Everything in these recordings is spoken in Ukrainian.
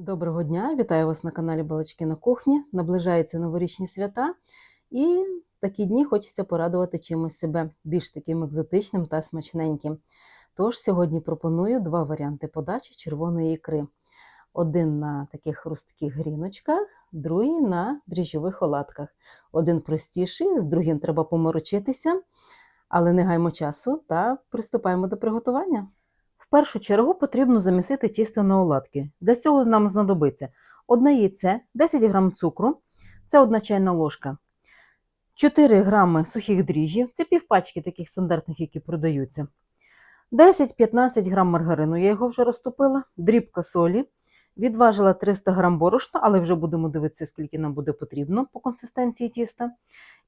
Доброго дня! Вітаю вас на каналі Балачки на кухні. Наближаються новорічні свята, і такі дні хочеться порадувати чимось себе більш таким екзотичним та смачненьким. Тож сьогодні пропоную два варіанти подачі червоної ікри: один на таких хрустких гріночках, другий на дріжджових оладках. Один простіший, з другим треба поморочитися, але не гаймо часу та приступаємо до приготування. Першу чергу потрібно замісити тісто на оладки. Для цього нам знадобиться одне яйце, 10 г цукру, це одна чайна ложка, 4 г сухих дріжджів, це півпачки таких стандартних, які продаються. 10-15 г маргарину, я його вже розтопила, дрібка солі, відважила 300 г борошна, але вже будемо дивитися, скільки нам буде потрібно по консистенції тіста.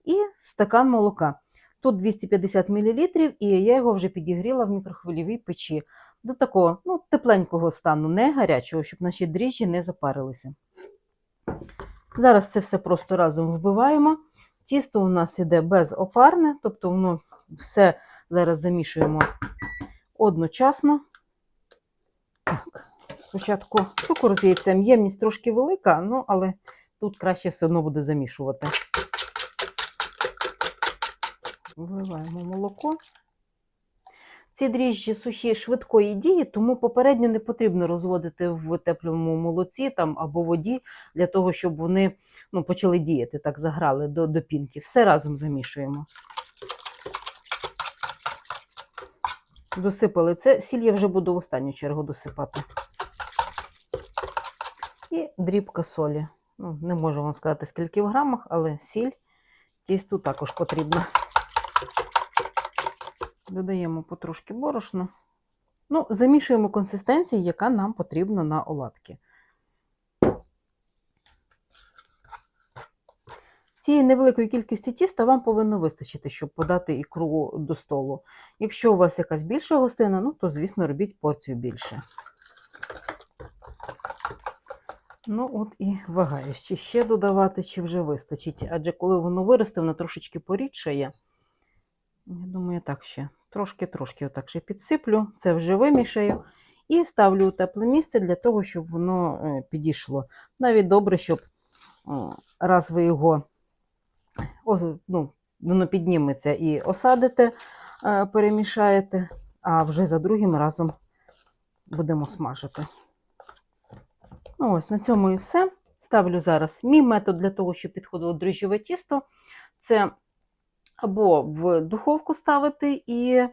І стакан молока. Тут 250 мл, і я його вже підігріла в мікрохвильовій печі до такого ну, тепленького стану, не гарячого, щоб наші дріжджі не запарилися. Зараз це все просто разом вбиваємо. Тісто у нас іде безопарне, тобто воно все зараз замішуємо одночасно. Так, Спочатку цукор з яйцем, ємність трошки велика, ну, але тут краще все одно буде замішувати. Вливаємо молоко. Ці дріжджі сухі швидкої дії, тому попередньо не потрібно розводити в теплому молоці там, або воді для того, щоб вони ну, почали діяти, так заграли до, до пінки. Все разом замішуємо. Досипали це. Сіль я вже буду в останню чергу досипати. І дрібка солі. Ну, Не можу вам сказати, скільки в грамах, але сіль тісту також потрібна. Додаємо потрошки борошна. Ну, замішуємо консистенцію, яка нам потрібна на оладки. Цієї невеликої кількості тіста вам повинно вистачити, щоб подати ікру до столу. Якщо у вас якась більша гостина, ну, то, звісно, робіть порцію більше. Ну, от і вагаюсь, чи ще додавати, чи вже вистачить. Адже коли воно виросте, воно трошечки порідшає. Я думаю, так ще трошки-трошки отак ще підсиплю, це вже вимішаю і ставлю у тепле місце для того, щоб воно е, підійшло. Навіть добре, щоб раз ви його ну, воно підніметься і осадите, е, перемішаєте, а вже за другим разом будемо смажити. Ну, ось На цьому і все. Ставлю зараз мій метод для того, щоб підходило дріжджове тісто. Це або в духовку ставити і е,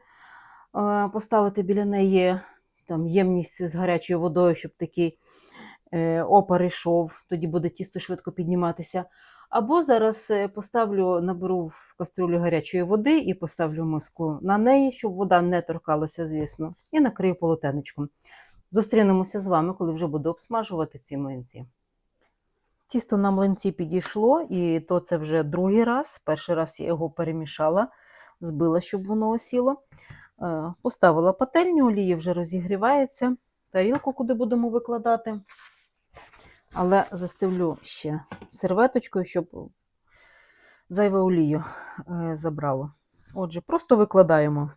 поставити біля неї там, ємність з гарячою водою, щоб такий е, опар йшов, тоді буде тісто швидко підніматися. Або зараз е, поставлю, наберу в каструлю гарячої води і поставлю миску на неї, щоб вода не торкалася, звісно, і накрию полотенечком. Зустрінемося з вами, коли вже буду обсмажувати ці млинці. Тісто на млинці підійшло, і то це вже другий раз. Перший раз я його перемішала, збила, щоб воно осіло. Е, поставила пательню, олії вже розігрівається, тарілку, куди будемо викладати. Але застелю ще серветочкою, щоб зайве олію е, забрало. Отже, просто викладаємо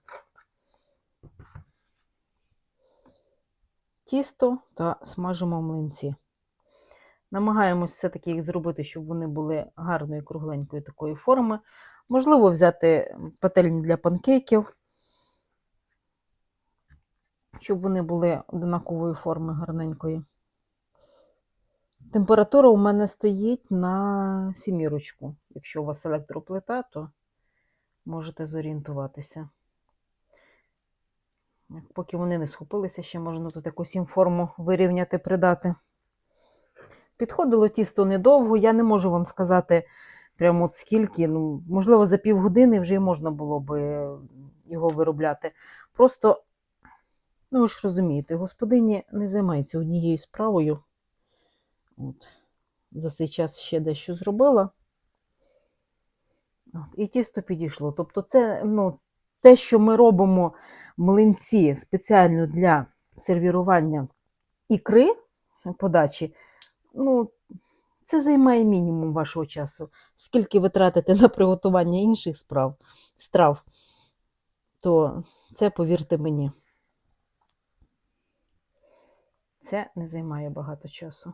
тісто та смажимо млинці. Намагаємось все-таки їх зробити, щоб вони були гарної, кругленької такої форми. Можливо, взяти пательні для панкейків, щоб вони були однакової форми гарненької. Температура у мене стоїть на сімірочку. Якщо у вас електроплита, то можете зорієнтуватися. Поки вони не схопилися, ще можна тут якусь їм форму вирівняти, придати. Підходило тісто недовго, я не можу вам сказати прямо от скільки. Ну, Можливо, за півгодини вже можна було би його виробляти. Просто, ну ви ж розумієте, господині не займається однією справою. От. За цей час ще дещо зробила. І тісто підійшло. Тобто, це ну, те, що ми робимо млинці спеціально для сервірування ікри подачі ну, це займає мінімум вашого часу. Скільки ви тратите на приготування інших справ, страв, то це, повірте мені. Це не займає багато часу.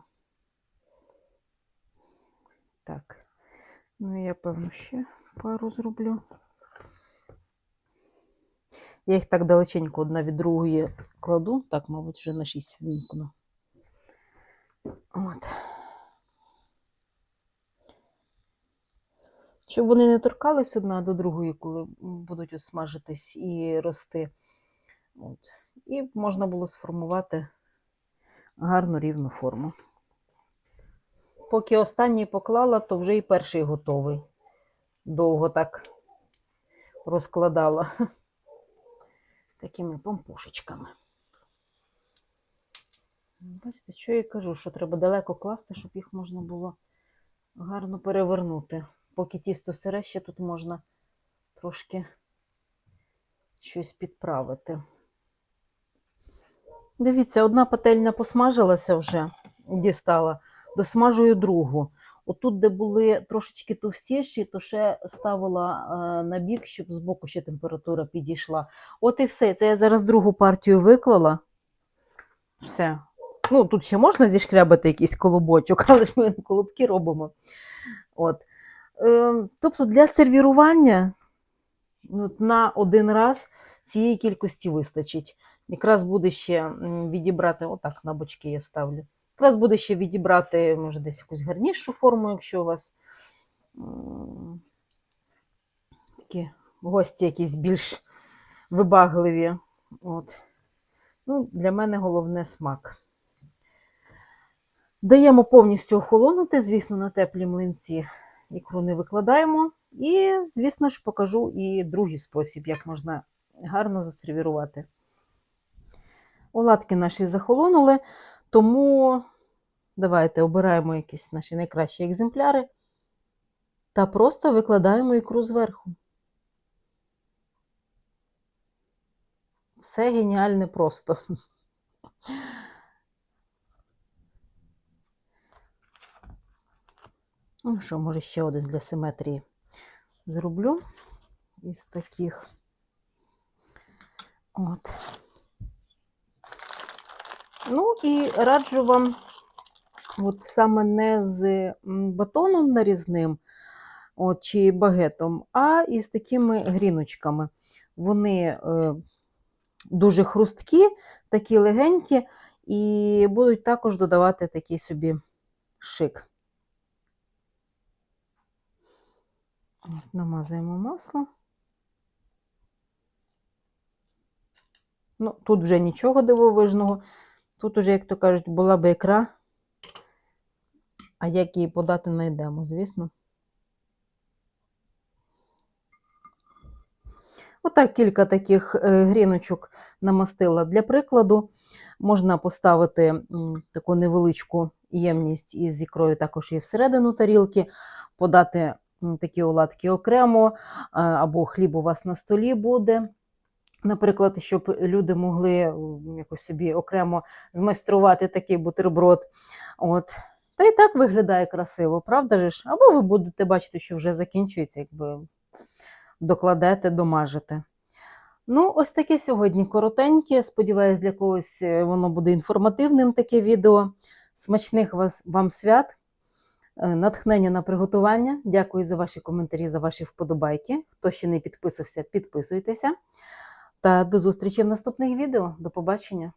Так. Ну, я, певно, ще пару зроблю. Я їх так далеченько одна від другої кладу. Так, мабуть, вже на 6 вімкну. От. Щоб вони не торкались одна до другої, коли будуть осмажитись і рости. От. І можна було сформувати гарну рівну форму. Поки останній поклала, то вже і перший готовий. Довго так розкладала такими помпушечками. Бачите, що я кажу, що треба далеко класти, щоб їх можна було гарно перевернути. Поки тісто сире, ще тут можна трошки щось підправити. Дивіться, одна пательня посмажилася вже, дістала, досмажую другу. Отут, де були трошечки товстіші, то ще ставила е, на бік, щоб збоку ще температура підійшла. От і все. Це я зараз другу партію виклала. Все. Ну, тут ще можна зішкрябати якийсь колобочок, але ж ми колобки робимо. От. Е, тобто для сервірування ну, на один раз цієї кількості вистачить. Якраз буде ще відібрати, отак на бочки я ставлю. Якраз буде ще відібрати, може, десь якусь гарнішу форму, якщо у вас такі гості якісь більш вибагливі. От. Ну, для мене головне смак. Даємо повністю охолонути, звісно, на теплі млинці ікру не викладаємо. І, звісно ж, покажу і другий спосіб, як можна гарно засервірувати. Оладки наші захолонули, тому давайте обираємо якісь наші найкращі екземпляри та просто викладаємо ікру зверху. Все геніальне просто. Ну що, може, ще один для симетрії зроблю із таких. От. Ну і раджу вам, от саме не з батоном нарізним от, чи багетом, а із такими гріночками. Вони е, дуже хрусткі, такі легенькі, і будуть також додавати такий собі шик. Намазуємо масло. Ну, тут вже нічого дивовижного. Тут уже, як то кажуть, була би ікра, а як її подати знайдемо, звісно. Отак кілька таких е, гріночок намастила. Для прикладу, можна поставити таку невеличку ємність із ікрою також і всередину тарілки, подати такі оладки окремо, або хліб у вас на столі буде. Наприклад, щоб люди могли якось собі окремо змайструвати такий бутерброд. От. Та й так виглядає красиво, правда ж? Або ви будете бачити, що вже закінчується, якби докладете, домажете. Ну, ось таке сьогодні коротеньке. Сподіваюсь, для когось е, воно буде інформативним таке відео. Смачних вас, вам свят, е, натхнення на приготування. Дякую за ваші коментарі, за ваші вподобайки. Хто ще не підписався, підписуйтеся. Та до зустрічі в наступних відео. До побачення!